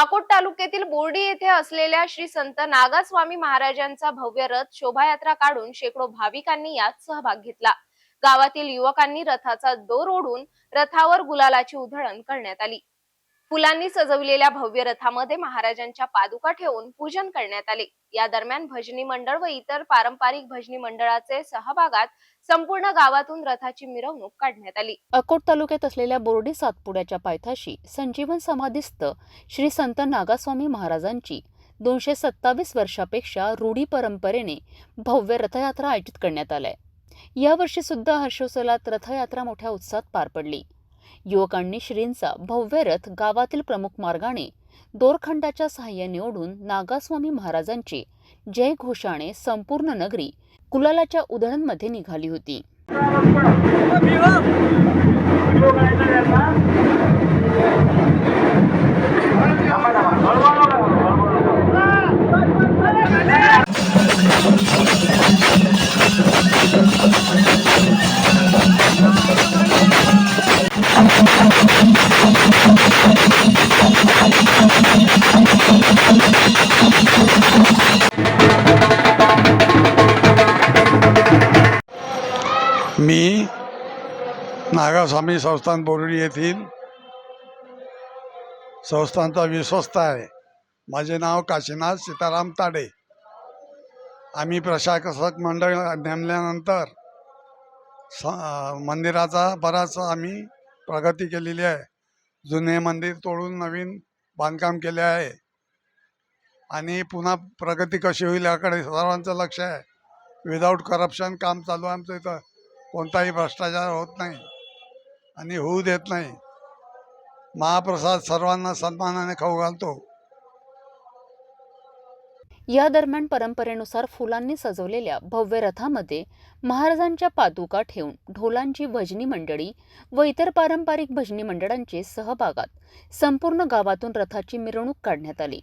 अकोट तालुक्यातील बोर्डी येथे असलेल्या श्री संत नागास्वामी महाराजांचा भव्य रथ शोभायात्रा काढून शेकडो भाविकांनी यात सहभाग घेतला. गावातील युवकांनी रथाचा दोर ओढून रथावर गुलालाची उधळण करण्यात आली. फुलांनी सजविलेल्या भव्य रथामध्ये महाराजांच्या पादुका ठेवून पूजन करण्यात आले. या दरम्यान भजनी मंडळ व इतर पारंपरिक भजनी मंडळाचे सहभागात संपूर्ण गावातून रथाची मिरवणूक काढण्यात आली. अकोट तालुक्यात असलेल्या बोर्डी सातपुड्याच्या पायथ्याशी संजीवन समाधीस्थ श्री संत नागास्वामी महाराजांची दोनशे सत्तावीस वर्षापेक्षा रूढी परंपरेने भव्य रथयात्रा आयोजित करण्यात आलाय. यावर्षी सुद्धा हर्षोत्सवात रथयात्रा मोठ्या उत्साहात पार पडली. युवकांनी श्रींचा भव्य रथ गावातील प्रमुख मार्गाने दोरखंडाच्या सहाय्याने ओढून नागास्वामी महाराजांची जय घोषाने संपूर्ण नगरी कुलालाच्या उधळणमध्ये निघाली होती. मी नागास्वामी संस्थान बोरडी येथील संस्थानचा विश्वस्त आहे. माझे नाव काशीनाथ सीताराम ताडे. आम्ही प्रशासक मंडळ नेमल्यानंतर स मंदिराचा बराच आम्ही प्रगती केलेली आहे. जुने मंदिर तोडून नवीन बांधकाम केले आहे. आणि पुन्हा प्रगती कशी होईल याकडे सर्वांचं लक्ष आहे. विदाऊट करप्शन काम चालू आहे. आमचं इथं कोणताही भ्रष्टाचार होत नाही. आणि होऊ देत नाही. महाप्रसाद सर्वांना सन्मानाने खाऊ घालतो. या दरम्यान परंपरेनुसार फुलांनी सजवलेल्या भव्य रथामध्ये महाराजांच्या पादुका ठेवून ढोलांची भजनी मंडळी व इतर पारंपरिक भजनी मंडळांचे सहभागात संपूर्ण गावातून रथाची मिरवणूक काढण्यात आली.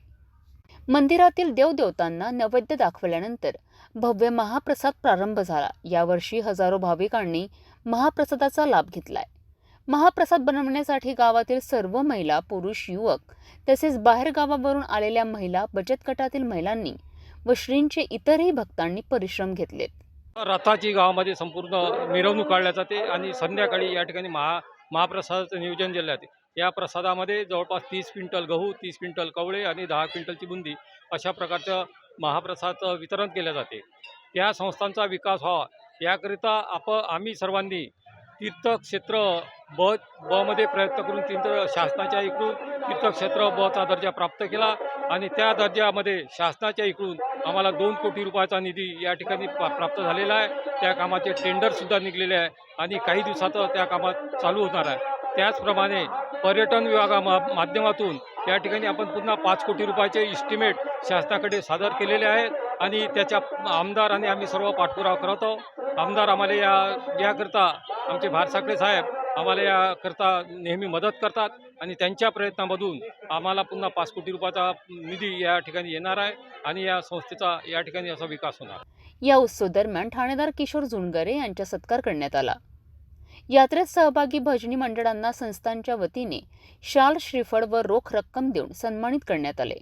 मंदिरातील देवदेवतांना नैवेद्य दाखवल्यानंतर भव्य महाप्रसाद प्रारंभ झाला. यावर्षी हजारो भाविकांनी महाप्रसादाचा लाभ घेतलाय. महाप्रसाद बनवण्यासाठी गावातील सर्व महिला पुरुष युवक तसेच बाहेर गावावरून आलेल्या महिला बचत गटातील महिलांनी व श्रींचे इतरही भक्तांनी परिश्रम घेतलेत. रथाची गावामध्ये संपूर्ण मिरवणूक काढल्या जाते आणि संध्याकाळी या ठिकाणी महा महाप्रसादाचं नियोजन केले जाते. या प्रसादामध्ये जवळपास तीस क्विंटल गहू तीस क्विंटल कवळे आणि दहा क्विंटलची बुंदी अशा प्रकारचं महाप्रसादाचं वितरण केलं जाते. त्या संस्थांचा विकास व्हावा. याकरिता आप आम्ही सर्वांनी तीर्थक्षेत्र ब बमध्ये प्रयत्न करून तीर्थ शासनाच्या इकडून तीर्थक्षेत्र बचा दर्जा प्राप्त केला. आणि त्या दर्जामध्ये शासनाच्या इकडून आम्हाला दोन कोटी रुपयाचा निधी या ठिकाणी प्राप्त झालेला आहे. त्या कामाचे टेंडरसुद्धा निघलेले आहे. आणि काही दिवसात त्या कामात चालू होणार आहे. त्याचप्रमाणे पर्यटन विभागा मा माध्यमातून या ठिकाणी आपण पुन्हा पाच कोटी रुपयाचे इस्टिमेट शासनाकडे सादर केलेले आहेत आणि त्याच्या आमदार आणि आम्ही सर्व पाठपुरावा करत आहोत. आमदार आम्हाला या याकरता आमचे भारसाकडे साहेब आम्हाला याकरता नेहमी मदत करतात आणि त्यांच्या प्रयत्नामधून आम्हाला पुन्हा पाच कोटी रुपयाचा निधी या ठिकाणी येणार आहे आणि या संस्थेचा या ठिकाणी असा विकास होणार या उत्सव दरम्यान ठाणेदार किशोर जुणगरे यांचा सत्कार करण्यात आला. यात्रेत सहभागी भजनी मंडळांना संस्थांच्या वतीने शाल श्रीफळ व रोख रक्कम देऊन सन्मानित करण्यात आले.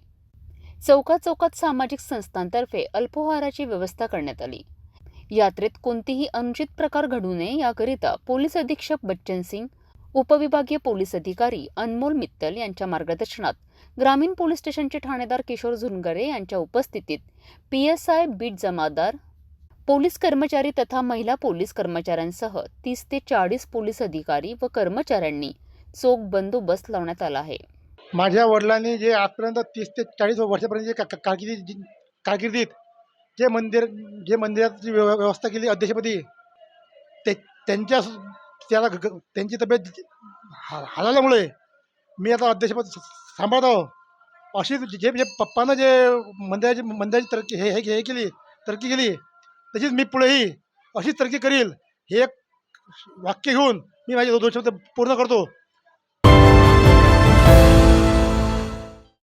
चौकात चौकात सामाजिक संस्थांतर्फे अल्पोहाराची व्यवस्था करण्यात आली. यात्रेत कोणतीही अनुचित प्रकार घडू नये याकरिता पोलीस अधीक्षक बच्चन सिंग उपविभागीय पोलीस अधिकारी अनमोल मित्तल यांच्या मार्गदर्शनात ग्रामीण पोलीस स्टेशनचे ठाणेदार किशोर झुनगरे यांच्या उपस्थितीत पीएसआय बीट जमादार पोलीस कर्मचारी तथा महिला पोलीस कर्मचाऱ्यांसह तीस ते चाळीस पोलीस अधिकारी व कर्मचाऱ्यांनी चोख बंदोबस्त लावण्यात आला आहे. माझ्या वडिलांनी जे आजपर्यंत तीस ते चाळीस वर्षापर्यंत कारकिर्दीत जे मंदिर जे मंदिराची व्यव- व्यवस्था केली अध्यक्षपदी ते त्यांच्या त्याला त्यांची तब्येत हा- हालाल्यामुळे मी आता अध्यक्षपद सांभाळत आहो. अशी जे जे पप्पानं जे मंदिराची मंदिराची तरकी हे हे केली तरक्की केली तशीच मी पुढेही अशीच तरक्की करील हे एक वाक्य घेऊन मी माझे दोन शब्द पूर्ण करतो.